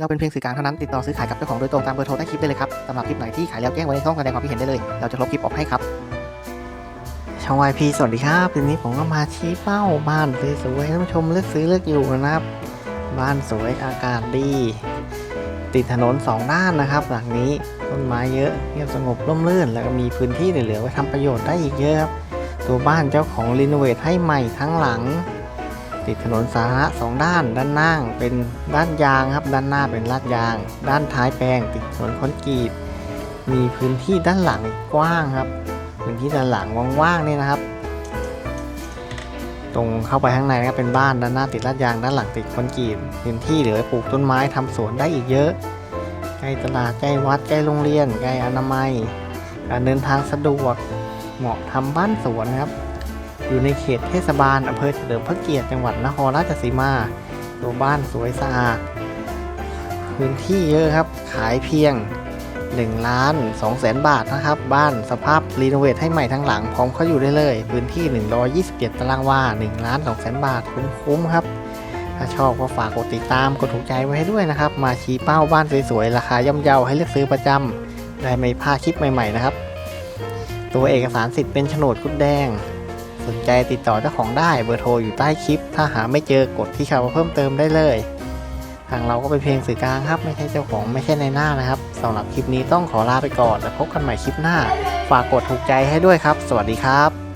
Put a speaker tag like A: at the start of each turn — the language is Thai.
A: เราเป็นเพียงสื่อกลางเท่านั้นติดต่อซื้อขายกับเจ้าของโดยตรงตามเบอร์โทรใต้คลิปได้เลยครับสำหรับคลิปไหนที่ขายแล้วแจ้งไว้ในช่องแสดงความคิดเห็นได้เลย เราจะลบคลิปออกให้ครับ ช่องวายพีสวัสดีครับทีนี้ผมก็มาชี้เป้าบ้านสวยๆท่านผู้ชมเลือกซื้อเลือกอยู่นะครับ บ้านสวยอากาศดี ติดถนนสองด้านนะครับ หลังนี้ต้นไม้เยอะเงียบสงบร่มรื่น แล้วก็มีพื้นที่เหลือๆไว้ทำประโยชน์ได้อีกเยอะครับตัวบ้านเจ้าของรีโนเวทให้ใหม่ทั้งหลัง ติดถนนสาธารณะสองด้าน ด้านหน้าเป็นด้านยางครับ ด้านหน้าเป็นลาดยาง ด้านท้ายแปลง ติดถนนคอนกรีต มีพื้นที่ด้านหลังกว้างครับ พื้นที่ด้านหลังว่างๆนี่นะครับ ตรงเข้าไปข้างในก็เป็นบ้านด้านหน้าติดลาดยาง ด้านหลังติดคอนกรีต พื้นที่เหลือปลูกต้นไม้ทำสวนได้อีกเยอะใกล้ตลาดใกล้วัดใกล้โรงเรียนใกล้อนามัย การเดินทางสะดวกเหมาะทำบ้านสวนครับ อยู่ในเขตเทศบาลอำเภอเฉลิมพระเกียรติจังหวัดนครราชสีมาตัวบ้านสวยสะอาด พื้นที่เยอะครับ ขายเพียง1ล้าน2แสนบาทนะครับ บ้านสภาพรีโนเวทให้ใหม่ทั้งหลัง พร้อมเข้าอยู่ได้เลย พื้นที่ 127 ตารางวา1ล้าน2แสนบาท คุ้มๆครับ ถ้าชอบก็ฝากกดติดตาม กดถูกใจไว้ให้ด้วยนะครับ มาชี้เป้าบ้านสวยๆ ราคาย่อมเยาให้เลือกซื้อประจำได้ไม่พลาดคลิปใหม่ๆนะครับ ตัวเอกสารสิทธิ์เป็นโฉนดกุดแดง นใจติดต่อเจ้าของได้เบอร์โทรอยู่ใต้คลิป ถ้าหาไม่เจอกดที่คำว่าเพิ่มเติมได้เลยทางเราก็เป็นเพียงสื่อกลางครับ ไม่ใช่เจ้าของไม่ใช่ในหน้านะครับสำหรับคลิปนี้ต้องขอลาไปก่อนแล้วพบกันใหม่คลิปหน้า ฝากกดถูกใจให้ด้วยครับ สวัสดีครับ